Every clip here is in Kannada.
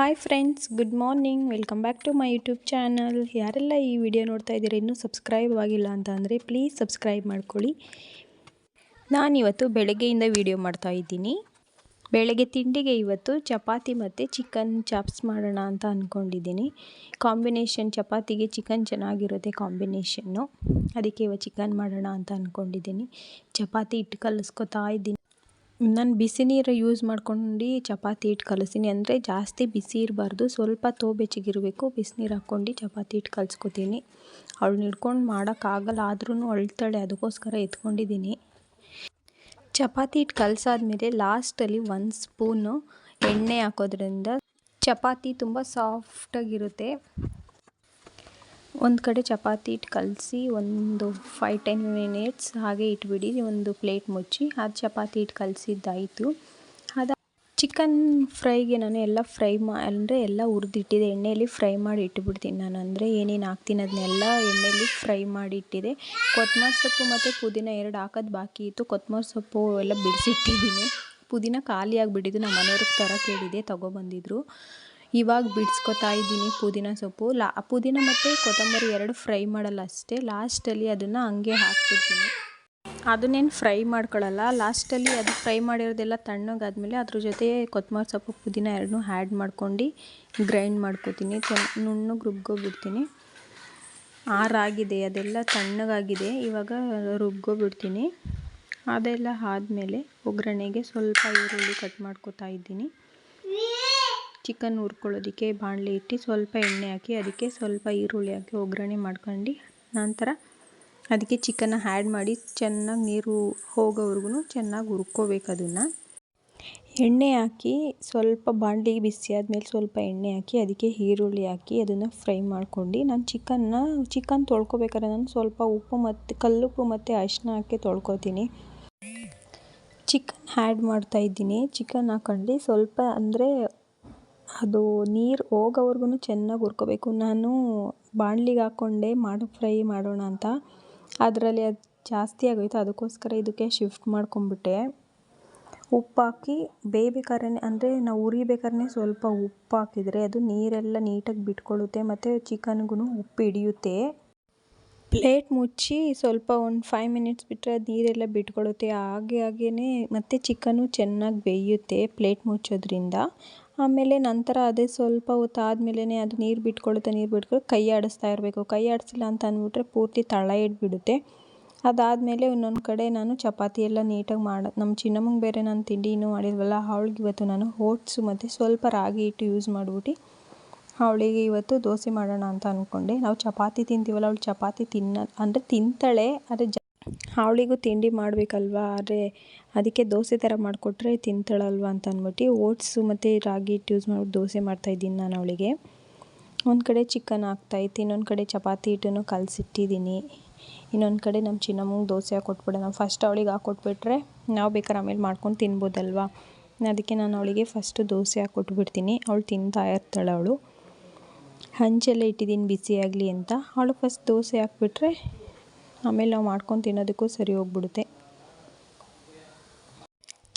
Hi friends good morning welcome back to my YouTube channel ಯಾರೆಲ್ಲ ಈ ವಿಡಿಯೋ ನೋಡ್ತಾ ಇದ್ದೀರಿ, ಇನ್ನೂ ಸಬ್ಸ್ಕ್ರೈಬ್ ಆಗಿಲ್ಲ ಅಂತ ಅಂದರೆ ಪ್ಲೀಸ್ ಸಬ್ಸ್ಕ್ರೈಬ್ ಮಾಡ್ಕೊಳ್ಳಿ. ನಾನಿವತ್ತು ಬೆಳಗ್ಗೆಯಿಂದ ವಿಡಿಯೋ ಮಾಡ್ತಾ ಇದ್ದೀನಿ. ಬೆಳಗ್ಗೆ ತಿಂಡಿಗೆ ಇವತ್ತು ಚಪಾತಿ ಮತ್ತು ಚಿಕನ್ ಚಾಪ್ಸ್ ಮಾಡೋಣ ಅಂತ ಅಂದ್ಕೊಂಡಿದ್ದೀನಿ ಕಾಂಬಿನೇಷನ್ ಚಪಾತಿಗೆ ಚಿಕನ್ ಚೆನ್ನಾಗಿರುತ್ತೆ ಕಾಂಬಿನೇಷನ್ನು ಅದಕ್ಕೆ ಇವತ್ತು ಚಿಕನ್ ಮಾಡೋಣ ಅಂತ ಅಂದ್ಕೊಂಡಿದ್ದೀನಿ ಚಪಾತಿ ಹಿಟ್ಟು ಕಲಿಸ್ಕೊತಾ ಇದ್ದೀನಿ. ನಾನು ಬಿಸಿ ನೀರು ಯೂಸ್ ಮಾಡ್ಕೊಂಡು ಚಪಾತಿ ಹಿಟ್ಟು ಕಲಿಸ್ತೀನಿ ಅಂದರೆ ಜಾಸ್ತಿ ಬಿಸಿ ಇರಬಾರ್ದು. ಸ್ವಲ್ಪ ತೋ ಬೆಚ್ಚಗಿರಬೇಕು ಬಿಸಿನೀರು ಹಾಕ್ಕೊಂಡು ಚಪಾತಿ ಹಿಟ್ಟು ಕಲಿಸ್ಕೊತೀನಿ. ಅವಳನ್ನ ಹಿಡ್ಕೊಂಡು ಮಾಡೋಕ್ಕಾಗಲ್ಲ ಆದ್ರೂ ಅಳ್ತಾಳೆ. ಅದಕ್ಕೋಸ್ಕರ ಎತ್ಕೊಂಡಿದ್ದೀನಿ ಚಪಾತಿ ಹಿಟ್ಟು ಕಲಸಾದ್ಮೇಲೆ ಲಾಸ್ಟಲ್ಲಿ ಒಂದು ಸ್ಪೂನು ಎಣ್ಣೆ ಹಾಕೋದ್ರಿಂದ ಚಪಾತಿ ತುಂಬ ಸಾಫ್ಟಾಗಿರುತ್ತೆ ಒಂದು ಕಡೆ ಚಪಾತಿ ಹಿಟ್ಟು ಕಲಸಿ ಒಂದು ಫೈ ಟೆನ್ ಮಿನಿಟ್ಸ್ ಹಾಗೆ ಇಟ್ಬಿಡಿ. ಒಂದು ಪ್ಲೇಟ್ ಮುಚ್ಚಿ ಅದು ಚಪಾತಿ ಹಿಟ್ಟು ಕಲಸಿದ್ದಾಯಿತು. ಅದ ಚಿಕನ್ ಫ್ರೈಗೆ ನಾನು ಎಲ್ಲ ಫ್ರೈ ಮಾ, ಅಂದರೆ ಎಲ್ಲ ಹುರಿದಿಟ್ಟಿದೆ. ಎಣ್ಣೆಯಲ್ಲಿ ಫ್ರೈ ಮಾಡಿ ಇಟ್ಬಿಡ್ತೀನಿ ನಾನು. ಅಂದರೆ ಏನೇನು ಹಾಕ್ತೀನಿ ಅದನ್ನೆಲ್ಲ ಎಣ್ಣೆಯಲ್ಲಿ ಫ್ರೈ ಮಾಡಿ ಇಟ್ಟಿದೆ. ಕೊತ್ತಂಬರಿ ಸೊಪ್ಪು ಮತ್ತು ಪುದೀನ ಎರಡು ಹಾಕೋದು ಬಾಕಿ ಇತ್ತು. ಕೊತ್ತಂಬರಿ ಸೊಪ್ಪು ಎಲ್ಲ ಬಿಡಿಸಿಟ್ಟಿದ್ದೀನಿ ಪುದೀನ ಖಾಲಿ ಆಗಿಬಿಟ್ಟಿದ್ದು ನಮ್ಮ ಮನೆಯವ್ರಿಗೆ ತರ ಕೇಳಿದೆ ತೊಗೊಬಂದಿದ್ರು. ಇವಾಗ ಬಿಡಿಸ್ಕೊತಾ ಇದ್ದೀನಿ ಪುದೀನ ಸೊಪ್ಪು. ಲಾ, ಪುದೀನ ಮತ್ತು ಕೊತ್ತಂಬರಿ ಎರಡು ಫ್ರೈ ಮಾಡಲ್ಲ ಅಷ್ಟೇ. ಲಾಸ್ಟಲ್ಲಿ ಅದನ್ನು ಹಂಗೆ ಹಾಕ್ಬಿಡ್ತೀನಿ. ಅದನ್ನೇನು ಫ್ರೈ ಮಾಡ್ಕೊಳ್ಳಲ್ಲ ಲಾಸ್ಟಲ್ಲಿ ಅದು ಫ್ರೈ ಮಾಡಿರೋದೆಲ್ಲ ತಣ್ಣಗಾದ್ಮೇಲೆ ಅದ್ರ ಜೊತೆ ಕೊತ್ತಂಬರಿ ಸೊಪ್ಪು, ಪುದೀನ ಎರಡನ್ನೂ ಆ್ಯಡ್ ಮಾಡ್ಕೊಂಡು ಗ್ರೈಂಡ್ ಮಾಡ್ಕೊತೀನಿ. ನುಣ್ಣಗೆ ರುಬ್ಕೊಬಿಡ್ತೀನಿ. ಆರಾಗಿದೆ ಅದೆಲ್ಲ ತಣ್ಣಗಾಗಿದೆ. ಇವಾಗ ರುಬ್ಕೊಬಿಡ್ತೀನಿ. ಅದೆಲ್ಲ ಆದಮೇಲೆ ಒಗ್ಗರಣೆಗೆ ಸ್ವಲ್ಪ ಈರುಳ್ಳಿ ಕಟ್ ಮಾಡ್ಕೊತಾ ಇದ್ದೀನಿ. ಚಿಕನ್ ಹುರ್ಕೊಳ್ಳೋದಕ್ಕೆ ಬಾಣಲೆ ಇಟ್ಟು ಸ್ವಲ್ಪ ಎಣ್ಣೆ ಹಾಕಿ, ಅದಕ್ಕೆ ಸ್ವಲ್ಪ ಈರುಳ್ಳಿ ಹಾಕಿ ಒಗ್ಗರಣೆ ಮಾಡ್ಕೊಂಡು ನಂತರ ಅದಕ್ಕೆ ಚಿಕನ್ನ ಆ್ಯಡ್ ಮಾಡಿ ಚೆನ್ನಾಗಿ ನೀರು ಹೋಗೋವರೆಗೂ ಚೆನ್ನಾಗಿ ಹುರ್ಕೋಬೇಕು ಅದನ್ನು. ಎಣ್ಣೆ ಹಾಕಿ ಸ್ವಲ್ಪ ಬಾಣಲಿಗೆ ಬಿಸಿ ಆದಮೇಲೆ ಸ್ವಲ್ಪ ಎಣ್ಣೆ ಹಾಕಿ, ಅದಕ್ಕೆ ಈರುಳ್ಳಿ ಹಾಕಿ ಅದನ್ನು ಫ್ರೈ ಮಾಡ್ಕೊಂಡು ನಾನು ಚಿಕನ್ನ, ಚಿಕನ್ ತೊಳ್ಕೊಬೇಕಾದ್ರೆ ನಾನು ಸ್ವಲ್ಪ ಉಪ್ಪು ಮತ್ತು, ಕಲ್ಲುಪ್ಪು ಮತ್ತು ಅರಿಶಿನ ಹಾಕಿ ತೊಳ್ಕೊತೀನಿ. ಚಿಕನ್ ಆ್ಯಡ್ ಮಾಡ್ತಾಯಿದ್ದೀನಿ ಚಿಕನ್ ಹಾಕೊಂಡು ಸ್ವಲ್ಪ ಅಂದರೆ ಅದು ನೀರು ಹೋಗೋವರ್ಗೂ ಚೆನ್ನಾಗಿ ಹುರ್ಕೊಬೇಕು. ನಾನು ಬಾಣ್ಲಿಗೆ ಹಾಕ್ಕೊಂಡೆ ಮಾಡಿ, ಫ್ರೈ ಮಾಡೋಣ ಅಂತ. ಅದರಲ್ಲಿ ಅದು ಜಾಸ್ತಿ ಆಗೋಯ್ತು. ಅದಕ್ಕೋಸ್ಕರ ಇದಕ್ಕೆ ಶಿಫ್ಟ್ ಮಾಡ್ಕೊಂಬಿಟ್ಟೆ. ಉಪ್ಪು ಹಾಕಿ ಬೇಯ್ಬೇಕಾದ್ರೆ ಅಂದರೆ ನಾವು ಹುರಿಬೇಕಾದ್ರೆ ಸ್ವಲ್ಪ ಉಪ್ಪು ಹಾಕಿದರೆ ಅದು ನೀರೆಲ್ಲ ನೀಟಾಗಿ ಬಿಟ್ಕೊಳ್ಳುತ್ತೆ ಮತ್ತು ಚಿಕನ್ಗೂ ಉಪ್ಪು ಹಿಡಿಯುತ್ತೆ. ಪ್ಲೇಟ್ ಮುಚ್ಚಿ ಸ್ವಲ್ಪ ಒಂದು ಫೈವ್ ಮಿನಿಟ್ಸ್ ಬಿಟ್ಟರೆ ಅದು ನೀರೆಲ್ಲ ಬಿಟ್ಕೊಳ್ಳುತ್ತೆ. ಹಾಗೆ ಹಾಗೇ ಮತ್ತು ಚಿಕನ್ನು ಚೆನ್ನಾಗಿ ಬೇಯುತ್ತೆ ಪ್ಲೇಟ್ ಮುಚ್ಚೋದ್ರಿಂದ. ಆಮೇಲೆ ನಂತರ ಅದೇ ಸ್ವಲ್ಪ ಹೊತ್ತು ಆದಮೇಲೆ ಅದು ನೀರು ಬಿಟ್ಕೊಳ್ಳುತ್ತೆ, ನೀರು ಬಿಟ್ಕೊಳ್ಳಿ ಕೈ ಆಡಿಸ್ತಾ ಇರಬೇಕು. ಕೈ ಆಡಿಸಿಲ್ಲ ಅಂತ ಅಂದ್ಬಿಟ್ರೆ ಪೂರ್ತಿ ತಳ ಹಿಡ್ಬಿಡುತ್ತೆ ಅದಾದಮೇಲೆ ಇನ್ನೊಂದು ಕಡೆ ನಾನು ಚಪಾತಿ ಎಲ್ಲ ನೀಟಾಗಿ ಮಾಡ, ನಮ್ಮ ಚಿನ್ನಮ್ಮಂಗೆ ಬೇರೆ ನಾನು ತಿಂಡಿ ಇನ್ನೂ ಮಾಡಿಲ್ವಲ್ಲ, ಅವಳಿಗೆ ಇವತ್ತು ನಾನು ಓಟ್ಸು ಮತ್ತು ಸ್ವಲ್ಪ ರಾಗಿ ಹಿಟ್ಟು ಯೂಸ್ ಮಾಡಿಬಿಟ್ಟು ಅವಳಿಗೆ ಇವತ್ತು ದೋಸೆ ಮಾಡೋಣ ಅಂತ ಅಂದ್ಕೊಂಡೆ ನಾವು ಚಪಾತಿ ತಿಂತೀವಲ್ಲ, ಅವಳು ಚಪಾತಿ ತಿನ್ನ, ಅಂದರೆ ತಿಂತಾಳೆ, ಆದರೆ ಅವಳಿಗೂ ತಿಂಡಿ ಮಾಡಬೇಕಲ್ವಾ? ಆದರೆ ಅದಕ್ಕೆ ದೋಸೆ ಥರ ಮಾಡಿಕೊಟ್ರೆ ತಿಂತಾಳಲ್ವ ಅಂತ ಅಂದ್ಬಿಟ್ಟು ಓಟ್ಸು ಮತ್ತು ರಾಗಿ ಹಿಟ್ಟು ಯೂಸ್ ಮಾಡಿ ದೋಸೆ ಮಾಡ್ತಾಯಿದ್ದೀನಿ ನಾನು ಅವಳಿಗೆ. ಒಂದು ಕಡೆ ಚಿಕನ್ ಹಾಕ್ತಾಯಿತ್ತು ಇನ್ನೊಂದು ಕಡೆ ಚಪಾತಿ ಹಿಟ್ಟನ್ನು ಕಲಸಿಟ್ಟಿದ್ದೀನಿ. ಇನ್ನೊಂದು ಕಡೆ ನಮ್ಮ ಚಿನ್ನಮ್ಮಂಗೆ ದೋಸೆ ಹಾಕ್ಕೊಟ್ಬಿಡೋಣ ಫಸ್ಟ್ ಅವಳಿಗೆ ಹಾಕ್ಕೊಟ್ಬಿಟ್ರೆ ನಾವು ಬೇಕಾದ್ರೆ ಆಮೇಲೆ ಮಾಡ್ಕೊಂಡು ತಿನ್ಬೋದಲ್ವಾ? ಅದಕ್ಕೆ ನಾನು ಅವಳಿಗೆ ಫಸ್ಟು ದೋಸೆ ಹಾಕ್ಕೊಟ್ಬಿಡ್ತೀನಿ ಅವಳು ತಿಂತಾ ಇರ್ತಾಳೆ ಅವಳು. ಹಂಚೆಲ್ಲ ಇಟ್ಟಿದ್ದೀನಿ ಬಿಸಿಯಾಗಲಿ ಅಂತ. ಅವಳು ಫಸ್ಟ್ ದೋಸೆ ಹಾಕ್ಬಿಟ್ರೆ ಆಮೇಲೆ ನಾವು ಮಾಡ್ಕೊಂಡು ತಿನ್ನೋದಕ್ಕೂ ಸರಿ ಹೋಗ್ಬಿಡುತ್ತೆ.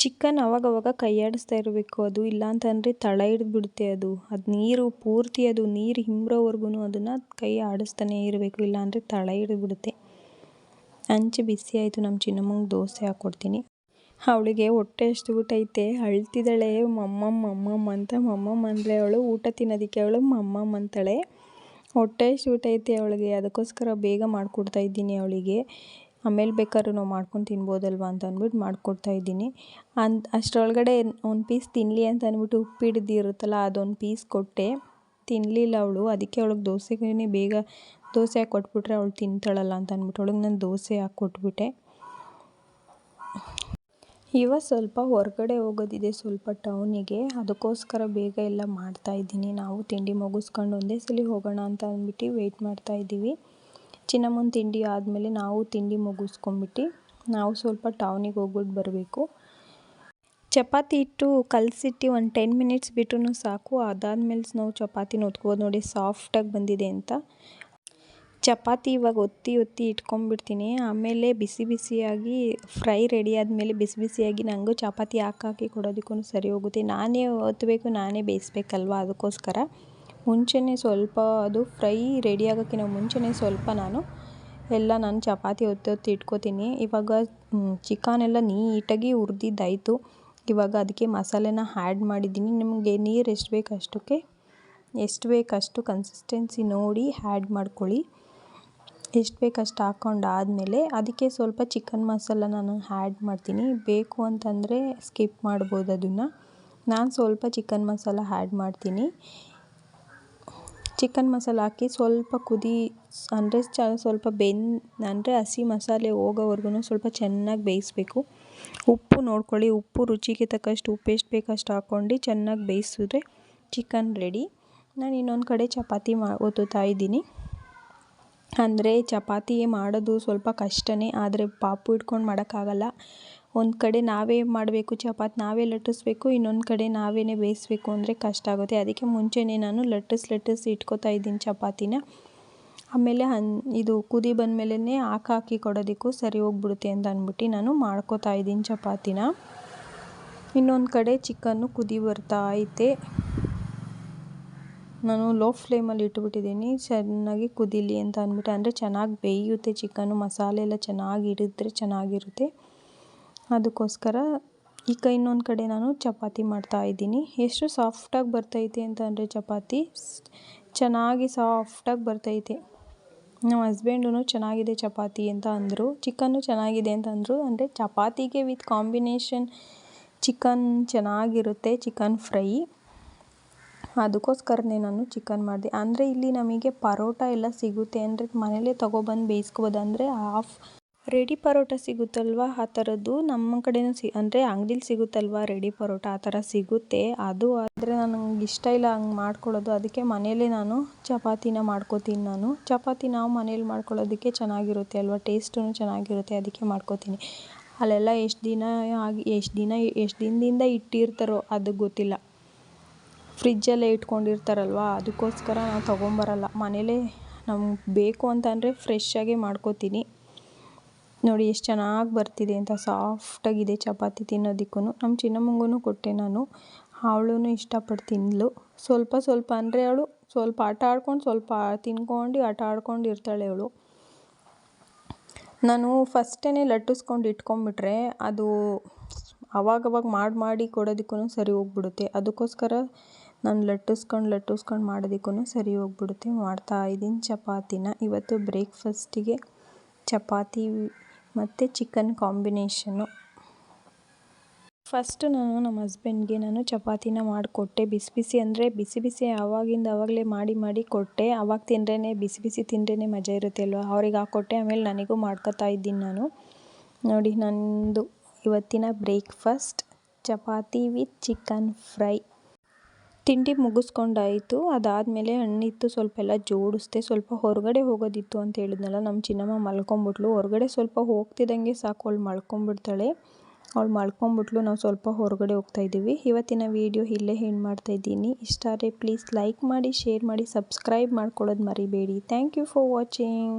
ಚಿಕನ್ ಅವಾಗವಾಗ ಕೈ ಆಡಿಸ್ತಾ ಇರಬೇಕು ಅದು ಇಲ್ಲ ಅಂತಂದರೆ ತಳ ಹಿಡಿದ್ಬಿಡುತ್ತೆ ಅದು. ಅದು ನೀರು ಪೂರ್ತಿ ಅದು, ನೀರು ಹಿಂಬ್ರೋವರೆಗೂ ಅದನ್ನು ಕೈ ಆಡಿಸ್ತಾನೆ ಇರಬೇಕು, ಇಲ್ಲಾಂದರೆ ತಳ ಹಿಡಿದ್ಬಿಡುತ್ತೆ ಹಂಚು ಬಿಸಿ ಆಯಿತು ನಮ್ಮ ಚಿನ್ನಮ್ಮಂಗೆ ದೋಸೆ ಹಾಕ್ಕೊಡ್ತೀನಿ ಅವಳಿಗೆ ಹೊಟ್ಟೆ ಬಿಟ್ಟೈತೆ ಅಳ್ತಿದ್ದಾಳೆ, ಮಮ್ಮಮ್ಮ ಮಮ್ಮಮ್ಮ ಅಂತ ಮಮ್ಮಮ್ಮ ಅಂದಳೆ ಅವಳು ಊಟ ತಿನ್ನೋದಕ್ಕೆ ಅವಳು ಮಮ್ಮಮ್ಮ ಅಂತಾಳೆ ಹೊಟ್ಟೆ ಬಿಟ್ಟೈತೆ ಅವಳಿಗೆ, ಅದಕ್ಕೋಸ್ಕರ ಬೇಗ ಮಾಡಿಕೊಡ್ತಾ ಇದ್ದೀನಿ ಅವಳಿಗೆ. ಆಮೇಲೆ ಬೇಕಾದ್ರೂ ನಾವು ಮಾಡ್ಕೊಂಡು ತಿನ್ಬೋದಲ್ವ ಅಂತ ಅಂದ್ಬಿಟ್ಟು ಮಾಡಿಕೊಡ್ತಾ ಇದ್ದೀನಿ. ಅಂತ ಅಷ್ಟರೊಳಗಡೆ ಒಂದು ಪೀಸ್ ತಿನ್ನಲಿ ಅಂತ ಅಂದ್ಬಿಟ್ಟು ಉಪ್ಪು ಹಿಡ್ದಿರುತ್ತಲ್ಲ ಅದೊಂದು ಪೀಸ್ ಕೊಟ್ಟೆ. ತಿನ್ನಲಿಲ್ಲ ಅವಳು, ಅದಕ್ಕೆ ಅವಳಿಗೆ ದೋಸೆಗೇನೆ ಬೇಗ, ದೋಸೆ ಹಾಕಿ ಕೊಟ್ಬಿಟ್ರೆ ಅವಳು ತಿಂತಾಳಲ್ಲ ಅಂತ ಅಂದ್ಬಿಟ್ಟು, ಅವಳಿಗೆ ನಾನು ದೋಸೆ ಹಾಕಿ ಕೊಟ್ಬಿಟ್ಟೆ. ಇವಾಗ ಸ್ವಲ್ಪ ಹೊರಗಡೆ ಹೋಗೋದಿದೆ, ಸ್ವಲ್ಪ ಟೌನಿಗೆ. ಅದಕ್ಕೋಸ್ಕರ ಬೇಗ ಎಲ್ಲ ಮಾಡ್ತಾಯಿದ್ದೀನಿ ನಾವು ತಿಂಡಿ ಮುಗಿಸ್ಕೊಂಡು ಒಂದೇ ಸಲ ಹೋಗೋಣ ಅಂತ ಅಂದ್ಬಿಟ್ಟು ವೆಯ್ಟ್ ಮಾಡ್ತಾಯಿದ್ದೀವಿ ಚಿನ್ನಮ್ಮನ ತಿಂಡಿ ಆದಮೇಲೆ ನಾವು ತಿಂಡಿ ಮುಗಿಸ್ಕೊಂಬಿಟ್ಟು ನಾವು ಸ್ವಲ್ಪ ಟೌನಿಗೆ ಹೋಗ್ಬಿಟ್ಟು ಬರಬೇಕು. ಚಪಾತಿ ಇಟ್ಟು ಕಲಸಿಟ್ಟು ಒಂದು ಟೆನ್ ಮಿನಿಟ್ಸ್ ಬಿಟ್ಟು ಸಾಕು. ಅದಾದಮೇಲೆ ನಾವು ಚಪಾತಿನ ಒತ್ಕೋಬೋದು ನೋಡಿ ಸಾಫ್ಟಾಗಿ ಬಂದಿದೆ ಅಂತ. ಚಪಾತಿ ಇವಾಗ ಒತ್ತಿ ಒತ್ತಿ ಇಟ್ಕೊಂಡ್ಬಿಡ್ತೀನಿ ಆಮೇಲೆ ಬಿಸಿ ಬಿಸಿಯಾಗಿ ಫ್ರೈ ರೆಡಿ ಆದಮೇಲೆ ಬಿಸಿ ಬಿಸಿಯಾಗಿ ನನಗೂ ಚಪಾತಿ ಹಾಕಾಕಿ ಕೊಡೋದಕ್ಕೂ ಸರಿ ಹೋಗುತ್ತೆ. ನಾನೇ ಒತ್ತಬೇಕು ನಾನೇ ಬೇಯಿಸ್ಬೇಕಲ್ವ ಅದಕ್ಕೋಸ್ಕರ. ಮುಂಚೆನೇ ಸ್ವಲ್ಪ ಅದು ಫ್ರೈ ರೆಡಿ ಆಗೋಕ್ಕಿಂತ ಮುಂಚೆನೇ ಸ್ವಲ್ಪ ನಾನು ಎಲ್ಲ ನಾನು ಚಪಾತಿ ಒತ್ತಿ ಒತ್ತಿ ಇಟ್ಕೋತೀನಿ. ಇವಾಗ ಚಿಕನ್ ಎಲ್ಲ ನೀಟಾಗಿ ಹುರಿದಿದ್ದಾಯಿತು. ಇವಾಗ ಅದಕ್ಕೆ ಮಸಾಲೆನ ಆ್ಯಡ್ ಮಾಡಿದ್ದೀನಿ. ನಿಮಗೆ ನೀರು ಎಷ್ಟು ಬೇಕು ಅಷ್ಟಕ್ಕೆ ಎಷ್ಟು ಬೇಕಷ್ಟು ಕನ್ಸಿಸ್ಟೆನ್ಸಿ ನೋಡಿ ಆ್ಯಡ್ ಮಾಡ್ಕೊಳ್ಳಿ. ಎಷ್ಟು ಬೇಕು ಅಷ್ಟು ಹಾಕ್ಕೊಂಡಾದಮೇಲೆ ಅದಕ್ಕೆ ಸ್ವಲ್ಪ ಚಿಕನ್ ಮಸಾಲ ನಾನು ಆ್ಯಡ್ ಮಾಡ್ತೀನಿ. ಬೇಕು ಅಂತಂದರೆ ಸ್ಕಿಪ್ ಮಾಡ್ಬೋದು ಅದನ್ನು. ನಾನು ಸ್ವಲ್ಪ ಚಿಕನ್ ಮಸಾಲ ಆ್ಯಡ್ ಮಾಡ್ತೀನಿ. ಚಿಕನ್ ಮಸಾಲ ಹಾಕಿ ಸ್ವಲ್ಪ ಕುದಿ, ಅಂದರೆ ಚ, ಸ್ವಲ್ಪ ಬೆನ್, ಅಂದರೆ ಹಸಿ ಮಸಾಲೆ ಹೋಗೋವರೆಗೂ ಸ್ವಲ್ಪ ಚೆನ್ನಾಗಿ ಬೇಯಿಸ್ಬೇಕು. ಉಪ್ಪು ನೋಡ್ಕೊಳ್ಳಿ, ಉಪ್ಪು ರುಚಿಗೆ ತಕ್ಕಷ್ಟು ಉಪ್ಪು ಎಷ್ಟು ಬೇಕಷ್ಟು ಹಾಕ್ಕೊಂಡು ಚೆನ್ನಾಗಿ ಬೇಯಿಸಿದ್ರೆ ಚಿಕನ್ ರೆಡಿ ನಾನು ಇನ್ನೊಂದು ಕಡೆ ಚಪಾತಿ ಮಾ, ಒತ್ತುತ್ತಾ ಇದ್ದೀನಿ. ಅಂದರೆ ಚಪಾತಿ ಮಾಡೋದು ಸ್ವಲ್ಪ ಕಷ್ಟವೇ ಆದರೆ ಪಾಪು ಇಟ್ಕೊಂಡು ಮಾಡೋಕ್ಕಾಗಲ್ಲ. ಒಂದು ಕಡೆ ನಾವೇ ಮಾಡಬೇಕು ಚಪಾತಿ, ನಾವೇ ಲಟ್ಟಿಸ್ಬೇಕು, ಇನ್ನೊಂದು ಕಡೆ ನಾವೇ ಬೇಯಿಸ್ಬೇಕು ಅಂದರೆ ಕಷ್ಟ ಆಗುತ್ತೆ. ಅದಕ್ಕೆ ಮುಂಚೆನೇ ನಾನು ಲಟ್ಟಿಸ್ ಲಟ್ಟಿಸಿ ಇಟ್ಕೋತಾ ಇದ್ದೀನಿ ಚಪಾತಿನ. ಆಮೇಲೆ ಹನ್, ಇದು ಕುದಿ ಬಂದಮೇಲೆ ಹಾಕಿ ಹಾಕಿ ಕೊಡೋದಕ್ಕೂ ಸರಿ ಹೋಗ್ಬಿಡುತ್ತೆ ಅಂತ ಅಂದ್ಬಿಟ್ಟು ನಾನು ಮಾಡ್ಕೋತಾ ಇದ್ದೀನಿ ಚಪಾತಿನ. ಇನ್ನೊಂದು ಕಡೆ ಚಿಕನ್ನು ಕುದಿ ಬರ್ತಾ ಐತೆ. ನಾನು ಲೋ ಫ್ಲೇಮಲ್ಲಿ ಇಟ್ಬಿಟ್ಟಿದ್ದೀನಿ ಚೆನ್ನಾಗಿ ಕುದೀಲಿ ಅಂತ ಅಂದ್ಬಿಟ್ಟು, ಅಂದರೆ ಚೆನ್ನಾಗಿ ಬೇಯುತ್ತೆ ಚಿಕನ್ನು ಮಸಾಲೆ ಎಲ್ಲ ಚೆನ್ನಾಗಿ ಹಿಡಿದ್ರೆ ಚೆನ್ನಾಗಿರುತ್ತೆ. ಅದಕ್ಕೋಸ್ಕರ ಈಗ ಇನ್ನೊಂದು ಕಡೆ ನಾನು ಚಪಾತಿ ಮಾಡ್ತಾ ಇದ್ದೀನಿ. ಎಷ್ಟು ಸಾಫ್ಟಾಗಿ ಬರ್ತೈತೆ ಅಂತ ಅಂದರೆ ಚಪಾತಿ ಚೆನ್ನಾಗಿ ಸಾಫ್ಟಾಗಿ ಬರ್ತೈತೆ. ನಮ್ಮ ಹಸ್ಬೆಂಡು ಚೆನ್ನಾಗಿದೆ ಚಪಾತಿ ಅಂತ ಅಂದರು ಚಿಕನ್ನು ಚೆನ್ನಾಗಿದೆ ಅಂತ ಅಂದರು, ಅಂದರೆ ಚಪಾತಿಗೆ ವಿತ್ ಕಾಂಬಿನೇಷನ್ ಚಿಕನ್ ಚೆನ್ನಾಗಿರುತ್ತೆ, ಚಿಕನ್ ಫ್ರೈ. ಅದಕ್ಕೋಸ್ಕರನೇ ನಾನು ಚಿಕನ್ ಮಾಡಿದೆ. ಅಂದರೆ ಇಲ್ಲಿ ನಮಗೆ ಪರೋಟ ಎಲ್ಲ ಸಿಗುತ್ತೆ. ಅಂದರೆ ಮನೇಲೆ ತೊಗೊಬಂದು ಬೇಯಿಸ್ಕೋಬೋದು. ಅಂದರೆ ಹಾಫ್ ರೆಡಿ ಪರೋಟ ಸಿಗುತ್ತಲ್ವ? ಆ ಥರದ್ದು ನಮ್ಮ ಕಡೆಯೂ ಸಿ, ಅಂದರೆ ಅಂಗಡೀಲಿ ಸಿಗುತ್ತಲ್ವ ರೆಡಿ ಪರೋಟ? ಆ ಥರ ಸಿಗುತ್ತೆ. ಅದು ಆದರೆ ನನಗೆ ಇಷ್ಟ ಇಲ್ಲ ಹಂಗೆ ಮಾಡ್ಕೊಳ್ಳೋದು. ಅದಕ್ಕೆ ಮನೆಯಲ್ಲೇ ನಾನು ಚಪಾತಿನ ಮಾಡ್ಕೋತೀನಿ ನಾನು. ಚಪಾತಿ ನಾವು ಮನೇಲಿ ಮಾಡ್ಕೊಳ್ಳೋದಕ್ಕೆ ಚೆನ್ನಾಗಿರುತ್ತೆ ಅಲ್ವ? ಟೇಸ್ಟೂ ಚೆನ್ನಾಗಿರುತ್ತೆ. ಅದಕ್ಕೆ ಮಾಡ್ಕೋತೀನಿ. ಅಲ್ಲೆಲ್ಲ ಎಷ್ಟು ದಿನ ಆಗಿ, ಎಷ್ಟು ದಿನ, ಎಷ್ಟು ದಿನದಿಂದ ಇಟ್ಟಿರ್ತಾರೋ ಅದು ಗೊತ್ತಿಲ್ಲ. ಫ್ರಿಜ್ಜಲ್ಲೇ ಇಟ್ಕೊಂಡಿರ್ತಾರಲ್ವ, ಅದಕ್ಕೋಸ್ಕರ ನಾವು ತೊಗೊಂಬರಲ್ಲ. ಮನೇಲೇ ನಮ್ಗೆ ಬೇಕು ಅಂತಂದರೆ ಫ್ರೆಶ್ಶಾಗೆ ಮಾಡ್ಕೋತೀನಿ. ನೋಡಿ ಎಷ್ಟು ಚೆನ್ನಾಗಿ ಬರ್ತಿದೆ ಅಂತ ಸಾಫ್ಟಾಗಿದೆ ಚಪಾತಿ ತಿನ್ನೋದಕ್ಕೂ ನಮ್ಮ ಚಿನ್ನಮ್ಮಂಗೂ ಕೊಟ್ಟೆ ನಾನು ಅವಳೂ ಇಷ್ಟಪಟ್ಟು ತಿಂದಳು ಸ್ವಲ್ಪ ಸ್ವಲ್ಪ ಅಂದರೆ ಅವಳು ಸ್ವಲ್ಪ ಆಟ ಆಡ್ಕೊಂಡು ಸ್ವಲ್ಪ ತಿನ್ಕೊಂಡು ಆಟ ಆಡ್ಕೊಂಡು ಇರ್ತಾಳೆ ಅವಳು. ನಾನು ಫಸ್ಟೇ ಲಟ್ಟಿಸ್ಕೊಂಡು ಇಟ್ಕೊಂಡ್ಬಿಟ್ರೆ ಅದು ಅವಾಗವಾಗ ಮಾಡಿ ಮಾಡಿ ಕೊಡೋದಕ್ಕೂ ಸರಿ ಹೋಗ್ಬಿಡುತ್ತೆ. ಅದಕ್ಕೋಸ್ಕರ ನಾನು ಲಟ್ಟಿಸ್ಕೊಂಡು ಲಟ್ಟಿಸ್ಕೊಂಡು ಮಾಡೋದಕ್ಕೂ ಸರಿ ಹೋಗ್ಬಿಡುತ್ತೆ. ಮಾಡ್ತಾ ಇದ್ದೀನಿ ಚಪಾತಿನ. ಇವತ್ತು ಬ್ರೇಕ್ಫಾಸ್ಟಿಗೆ ಚಪಾತಿ ಮತ್ತು ಚಿಕನ್ ಕಾಂಬಿನೇಷನು. ಫಸ್ಟು ನಾನು ನಮ್ಮ ಹಸ್ಬೆಂಡ್ಗೆ ನಾನು ಚಪಾತಿನ ಮಾಡಿಕೊಟ್ಟೆ. ಬಿಸಿ ಬಿಸಿ ಅಂದರೆ ಬಿಸಿ ಬಿಸಿ ಆವಾಗಿಂದ ಆವಾಗಲೇ ಮಾಡಿ ಮಾಡಿ ಕೊಟ್ಟೆ. ಆವಾಗ ತಿಂದ್ರೇ ಬಿಸಿ ಬಿಸಿ ತಿಂದ್ರೇ ಮಜಾ ಇರುತ್ತೆ ಅಲ್ವ? ಅವ್ರಿಗೆ ಹಾಕ್ಕೊಟ್ಟೆ ಆಮೇಲೆ ನನಗೂ ಮಾಡ್ಕೊತಾ ಇದ್ದೀನಿ ನಾನು. ನೋಡಿ, ನಂದು ಇವತ್ತಿನ breakfast. Chapati with chicken fry. ತಿಂಡಿ ಮುಗಿಸ್ಕೊಂಡಾಯಿತು. ಅದಾದಮೇಲೆ ಹಣ್ಣಿತ್ತು ಸ್ವಲ್ಪ ಎಲ್ಲ ಜೋಡಿಸ್ದೆ, ಸ್ವಲ್ಪ ಹೊರಗಡೆ ಹೋಗೋದಿತ್ತು ಅಂತ ಹೇಳಿದ್ನಲ್ಲ, ನಮ್ಮ ಚಿನ್ನಮ್ಮ ಮಲ್ಕೊಂಬಿಟ್ಲು. ಹೊರಗಡೆ ಸ್ವಲ್ಪ ಹೋಗ್ತಿದ್ದಂಗೆ ಸಾಕು, ಅವಳು ಮಲ್ಕೊಂಬಿಡ್ತಾಳೆ. ಅವಳು ಮಲ್ಕೊಂಬಿಟ್ಲು, ನಾವು ಸ್ವಲ್ಪ ಹೊರಗಡೆ ಹೋಗ್ತಾ ಇದ್ದೀವಿ. ಇವತ್ತಿನ ವೀಡಿಯೋ ಇಲ್ಲೇ ಹೆಣ್ಣು ಮಾಡ್ತಾಯಿದ್ದೀನಿ ಇಷ್ಟ ಆದರೆ ಪ್ಲೀಸ್ ಲೈಕ್ ಮಾಡಿ ಶೇರ್ ಮಾಡಿ ಸಬ್ಸ್ಕ್ರೈಬ್ ಮಾಡ್ಕೊಳ್ಳೋದು ಮರಿಬೇಡಿ. Thank you for watching